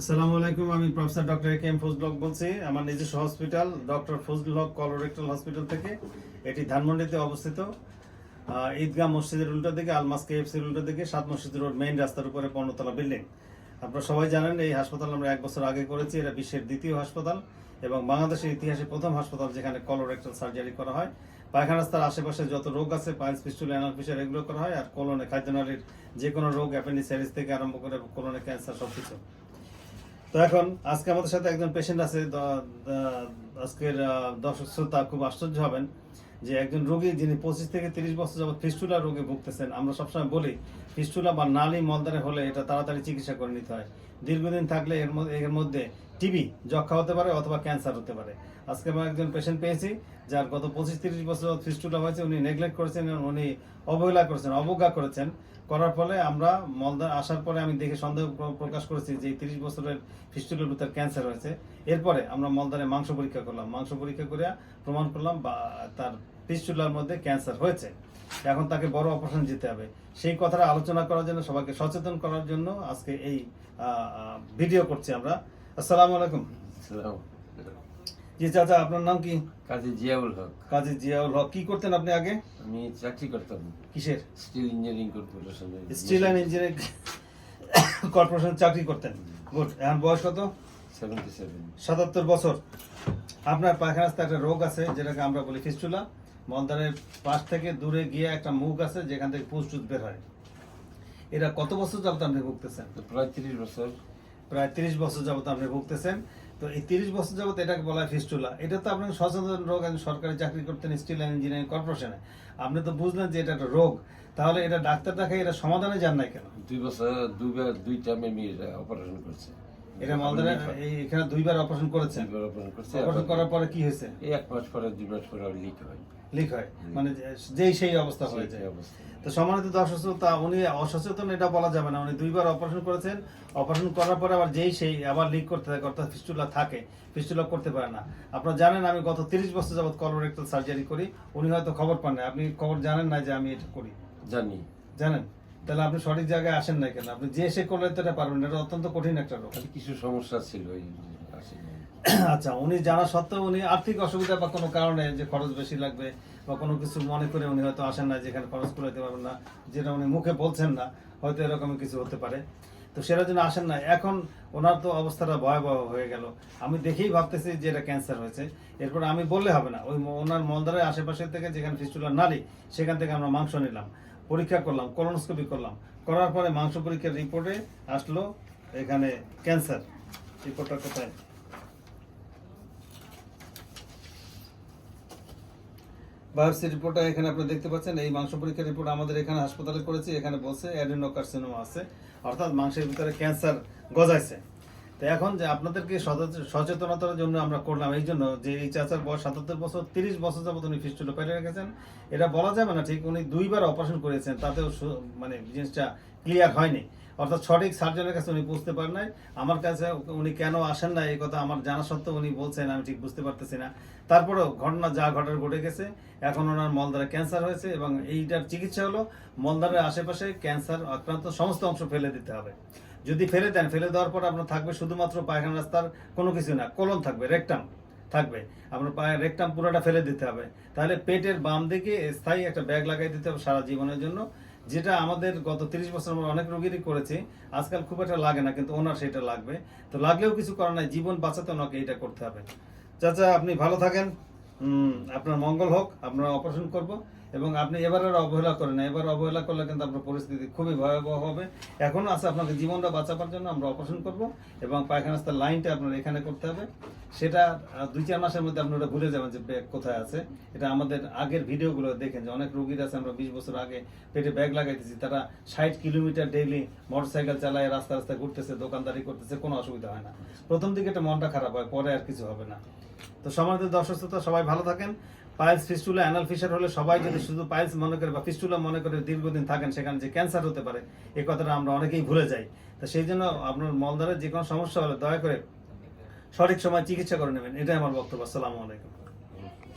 আসসালামু আলাইকুম, আমি professor doctor K M Fazal Haque বলছি। আমার নিজস্ব hospital, doctor Fazal Haque colorectal hospital থেকে। এটি ধানমন্ডিতে অবস্থিত। ঈদগাহ মসজিদের উল্টো দিকে, আলমাস কেএফসির উল্টো দিকে, সাত মসজিদ রোড মেইন রাস্তার উপরে পণ্যতলা বিল্ডিং। আপনারা সবাই জানেন, এই হাসপাতাল আমরা এক বছর আগে করেছি, এটা বিশ্বের দ্বিতীয় হাসপাতাল এবং বাংলাদেশের ইতিহাসে প্রথম হাসপাতাল যেখানে কলোরেক্টাল সার্জারি করা হয়। পায়খানা রাস্তার আশেপাশে যত রোগ আছে, পাইলস, পিস্টুল, অ্যানাল এগুলো করা হয়, আর কোলনে, খাদ্যনালীর যে কোনো রোগ, অ্যাপেন্ডিসাইটিস থেকে আরম্ভ করে কোলনে ক্যান্সার সব কিছু তো এখন আজকে আমাদের সাথে একজন পেশেন্ট আছে আজকের দর্শক শ্রোতা খুব আশ্চর্য হবেন যে একজন রোগী যিনি পঁচিশ থেকে তিরিশ বছর যাবৎ ফিস্টুলা রোগে ভুগতেছেন, আমরা সবসময় বলি, ফিস্টুলা বা নালী মলদারে হলে এটা তাড়াতাড়ি চিকিৎসা করে নিতে হয়। দীর্ঘদিন থাকলে এর মধ্যে এর মধ্যে টিবি যক্ষা হতে পারে অথবা ক্যান্সার হতে পারে। আজকে আমরা একজন পেশেন্ট পেয়েছি, যার গত পঁচিশ তিরিশ বছর ফিস্টুলা হয়েছে, উনি নেগলেক্ট করেছেন উনি অবহেলা করেছেন, অবজ্ঞা করেছেন। করার ফলে আমরা মলদা আসার পরে আমি দেখে সন্দেহ প্রকাশ করেছি যে তিরিশ বছরের ফিস্টুলের ভিতর ক্যান্সার হয়েছে। এরপরে আমরা মলদারে মাংস পরীক্ষা করলাম। মাংস পরীক্ষা করে প্রমাণ করলাম বা তার ফিস্টুলার মধ্যে ক্যান্সার হয়েছে। এখন তাকে বড় অপারেশন যেতে হবে। সেই কথাটা আলোচনা করার জন্য সবাইকে সচেতন করার জন্য আজকে এই ভিডিও করছি আমরা। আসসালামু আলাইকুম। জি চাচা আপনার নাম কি? কাজী জিয়াউল হক। কাজী জিয়াউল হক। কি করতেন আপনি আগে? আমি চাকরি করতাম। কিসের? স্টিল ইঞ্জিনিয়ারিং কর্পোরেশনে স্টিল অ্যান্ড ইঞ্জিনিয়ারিং কর্পোরেশন চাকরি করতেন। গুড এখন বয়স কত? সাতাত্তর বছর। আপনার পায়খানাস্তে একটা রোগ আছে যেটাকে আমরা বলি ফিস্টুলা মলদারের পাশ থেকে দূরে গিয়ে একটা মুখ আছে যেখান থেকে পুষ টুস বের হয়। এরা কত বছর যাবত আপনি ভুগতেছেন? প্রায় তিরিশ বছর। প্রায় তিরিশ বছর যাবত আপনি ভুগতেছেন। তো এই তিরিশ বছর যাবত এটাকে বলা হয় ফিস্টুলা। এটা তো আপনি সচেতন রোগ একজন সরকারি চাকরি করতেন স্টিল অ্যান্ড ইঞ্জিনিয়ারিং কর্পোরেশনে আপনি তো বুঝলেন যে এটা একটা রোগ। তাহলে এটা ডাক্তার দেখাই এটা সমাধানে যান নাই কেন? দুই বছর দুইবার দুইটা মেমি অপারেশন করছে। এটা মলদারে এই এখানে দুইবার অপারেশন করেছেন। অপারেশন করছে। অপারেশন করার পরে কি হয়েছে? এক মাস পরে দুই মাস পরে লিক হয়। লিক হয়। মানে যেই সেই অবস্থা হয়ে যায়। অবস্থা। তো সম্মানিত শ্রোতা উনি অসচেতন এটা বলা যাবে না। উনি দুইবার অপারেশন করেছেন। অপারেশন করার পরে আবার যেই সেই আবার লিক করতে থাকে অর্থাৎ ফিস্টুলা থাকে ফিস্টুলা করতে পারে না। আপনারা জানেন আমি গত তিরিশ বছর যাবত কলোরেক্টাল সার্জারি করি। উনি হয়তো খবর পান না আপনি খবর জানেন না যে আমি এটা করি? জানি। জানেন? তাহলে আপনি সঠিক জায়গায় আসেন না কেন? আপনি যে সে করলে তো এটা পারবেন। এটা অত্যন্ত কঠিন একটা রোগ। কিছু সমস্যা ছিল এই আচ্ছা উনি জানা সত্ত্বেও উনি আর্থিক অসুবিধা বা কোনো কারণে যে খরচ বেশি লাগবে বা কোনো কিছু মনে করে উনি হয়তো আসেন না, যেখানে খরচ করে দিতে পারবেন না, যেটা উনি মুখে বলছেন না, হয়তো এরকম কিছু হতে পারে। তো সেটার জন্য আসেন না। এখন ওনার তো অবস্থাটা ভয়াবহ হয়ে গেল। আমি দেখেই ভাবতেছি যে এটা ক্যান্সার হয়েছে। এরপর আমি বললে হবে না। ওই ওনার মলদারের আশেপাশে থেকে যেখানে ফিস্টুলার নালি সেখান থেকে আমরা মাংস নিলাম। পরীক্ষা করলাম কলোনোস্কোপি করলাম। করার পরে মাংস পরীক্ষার রিপোর্টে আসলো এখানে ক্যান্সার রিপোর্টটা কোথায়? বায়োপসি রিপোর্টটা এখানে আপনি দেখতে পাচ্ছেন, এই মাংস পরীক্ষার রিপোর্ট আমাদের এখানে হাসপাতালে করেছি, এখানে বলছে অ্যাডিনোকার্সিনোমা আছে, অর্থাৎ মাংসের ভিতরে ক্যান্সার গজাইছে। তো এখন যে আপনাদেরকে সচেত- সচেতনতার জন্য আমরা করলাম, এই জন্য যে এই চাচার বয়স সাতাত্তর বছর, তিরিশ বছর যাবত উনি ফিস্টুলো পেটে রেখেছেন। এটা বলা যাবে না, ঠিক উনি দুইবার অপারেশন করেছেন, তাতেও মানে জিনিসটা ক্লিয়ার হয়নি। অর্থাৎ সঠিক সার্জনের কাছে উনি বুঝতে পারেন নাই। আমার কাছে উনি কেন আসেন না, এই কথা আমার জানা সত্ত্বেও উনি বলছেন, আমি ঠিক বুঝতে পারতেছি না। তারপরেও ঘটনা যা ঘটার ঘটে গেছে, এখন ওনার মলদারে ক্যান্সার হয়েছে এবং এইটার চিকিৎসা হলো মলদারের আশেপাশে ক্যান্সার আক্রান্ত সমস্ত অংশ ফেলে দিতে হবে। যদি ফেলে দেন, ফেলে দেওয়ার পর আপনার থাকবে শুধুমাত্র পায়খানা রাস্তার কোনো কিছু না, কোলন থাকবে রেকটাম থাকবে। আপনার পায়ে রেকটাম পুরোটা ফেলে দিতে হবে। তাহলে পেটের বাম দিকে স্থায়ী একটা ব্যাগ লাগাই দিতে হবে সারা জীবনের জন্য। যেটা আমাদের গত তিরিশ বছর আমরা অনেক রোগীরই করেছি, আজকাল খুব একটা লাগে না, কিন্তু ওনার সেটা লাগবে। তো লাগলেও কিছু করার নাই, জীবন বাঁচাতে ওনাকে এটা করতে হবে। চাচা, আপনি ভালো থাকেন। আপনার মঙ্গল হোক, আমরা অপারেশন করব। এবং আপনি এবার আর অবহেলা করেন না। এবার অবহেলা করলে কিন্তু আপনার পরিস্থিতি খুবই ভয়াবহ হবে। এখনও আছে আপনাকে জীবনটা বাঁচাবার জন্য আমরা অপারেশন করব এবং পায়খানাস্তার লাইনটা আপনার এখানে করতে হবে। সেটা দুই চার মাসের মধ্যে আপনি আপনারা ভুলে যাবেন যে ব্যাগ কোথায় আছে। এটা আমাদের আগের ভিডিওগুলো দেখেন যে অনেক রোগীর আছে, আমরা বিশ বছর আগে পেটে ব্যাগ লাগাইতেছি, তারা ষাট কিলোমিটার ডেইলি মোটরসাইকেল চালায় রাস্তা রাস্তায় ঘুরতেছে, দোকানদারি করতেছে, কোনো অসুবিধা হয় না। প্রথম দিকে একটা মনটা খারাপ হয়, পরে আর কিছু হবে না। তো সমাজের দর্শক সবাই ভালো থাকেন। পাইলস ফিস্টুলা, অ্যানাল ফিশার হলে সবাই যদি শুধু পাইলস মনে করে বা ফিস্টুলা মনে করে দীর্ঘদিন থাকেন, সেখানে যে ক্যান্সার হতে পারে, এ কথাটা আমরা অনেকেই ভুলে যাই। তো সেই জন্য আপনার মলদারের যে কোনো সমস্যা হলে দয়া করে সঠিক সময় চিকিৎসা করে নেবেন, এটাই আমার বক্তব্য। আসসালামু আলাইকুম।